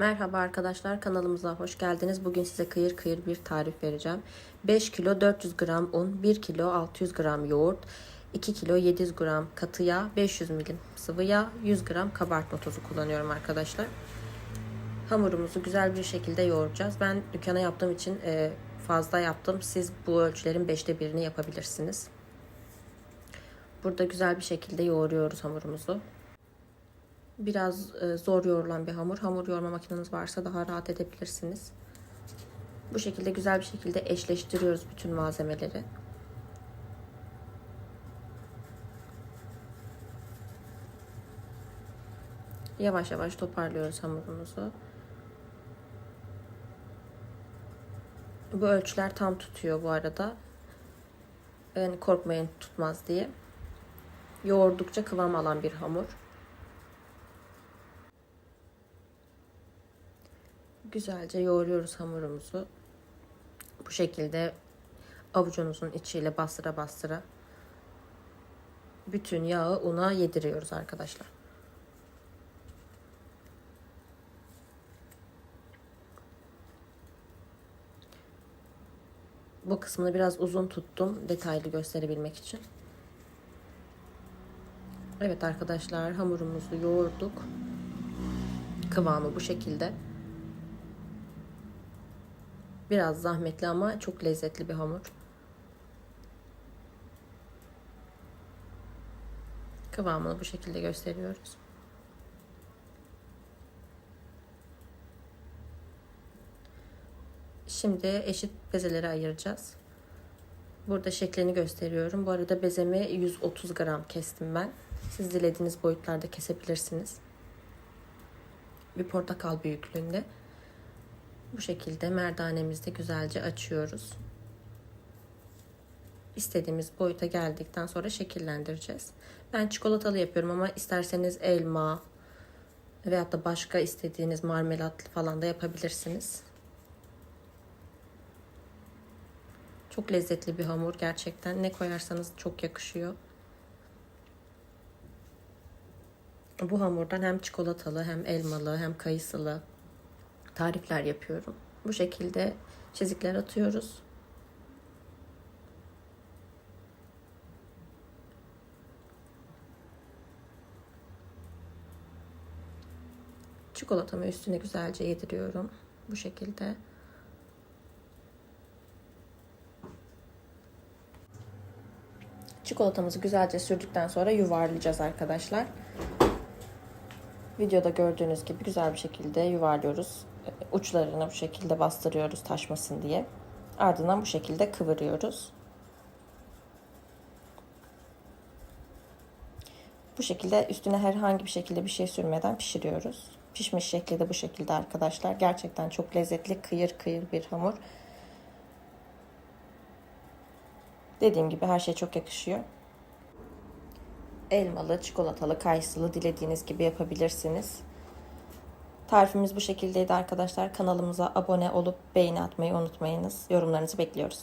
Merhaba arkadaşlar kanalımıza hoş geldiniz. Bugün size kıyır kıyır bir tarif vereceğim. 5 kilo 400 gram un, 1 kilo 600 gram yoğurt, 2 kilo 700 gram katı yağ, 500 milim sıvı yağ, 100 gram kabartma tozu kullanıyorum arkadaşlar. Hamurumuzu güzel bir şekilde yoğuracağız. Ben dükkana yaptığım için e, fazla yaptım. Siz bu ölçülerin 5'te birini yapabilirsiniz. Burada güzel bir şekilde yoğuruyoruz hamurumuzu. Biraz e, zor yoğrulan bir hamur. Hamur yoğurma makineniz varsa daha rahat edebilirsiniz. Bu şekilde güzel bir şekilde eşleştiriyoruz bütün malzemeleri. Yavaş yavaş toparlıyoruz hamurumuzu. Bu ölçüler tam tutuyor bu arada. Yani korkmayın tutmaz diye. Yoğurdukça kıvam alan bir hamur. Güzelce yoğuruyoruz hamurumuzu. Bu şekilde avucunuzun içiyle bastıra bastıra bütün yağı una yediriyoruz arkadaşlar. Bu kısmını biraz uzun tuttum detaylı gösterebilmek için. Evet arkadaşlar hamurumuzu yoğurduk. Kıvamı bu şekilde. Biraz zahmetli ama çok lezzetli bir hamur. Kıvamını bu şekilde gösteriyoruz. Şimdi eşit bezeleri ayıracağız. Burada şeklini gösteriyorum. Bu arada bezemi 130 gram kestim ben. Siz dilediğiniz boyutlarda kesebilirsiniz. Bir portakal büyüklüğünde. Bu şekilde merdanemizde güzelce açıyoruz. İstediğimiz boyuta geldikten sonra şekillendireceğiz. Ben çikolatalı yapıyorum ama isterseniz elma veyahut da başka istediğiniz marmelatlı falan da yapabilirsiniz. Çok lezzetli bir hamur gerçekten. Ne koyarsanız çok yakışıyor. Bu hamurdan hem çikolatalı hem elmalı hem kayısılı tarifler yapıyorum. Bu şekilde çizikler atıyoruz. Çikolatamı üstüne güzelce yediriyorum. Bu şekilde. Çikolatamızı güzelce sürdükten sonra yuvarlayacağız arkadaşlar. Videoda gördüğünüz gibi güzel bir şekilde yuvarlıyoruz. Uçlarını bu şekilde bastırıyoruz taşmasın diye. Ardından bu şekilde kıvırıyoruz. Bu şekilde üstüne herhangi bir şekilde bir şey sürmeden pişiriyoruz. Pişmiş şekli de bu şekilde arkadaşlar. Gerçekten çok lezzetli, kıyır kıyır bir hamur. Dediğim gibi her şey çok yakışıyor. Elmalı, çikolatalı, kayısılı dilediğiniz gibi yapabilirsiniz. Tarifimiz bu şekildeydi arkadaşlar. Kanalımıza abone olup beğeni atmayı unutmayınız. Yorumlarınızı bekliyoruz.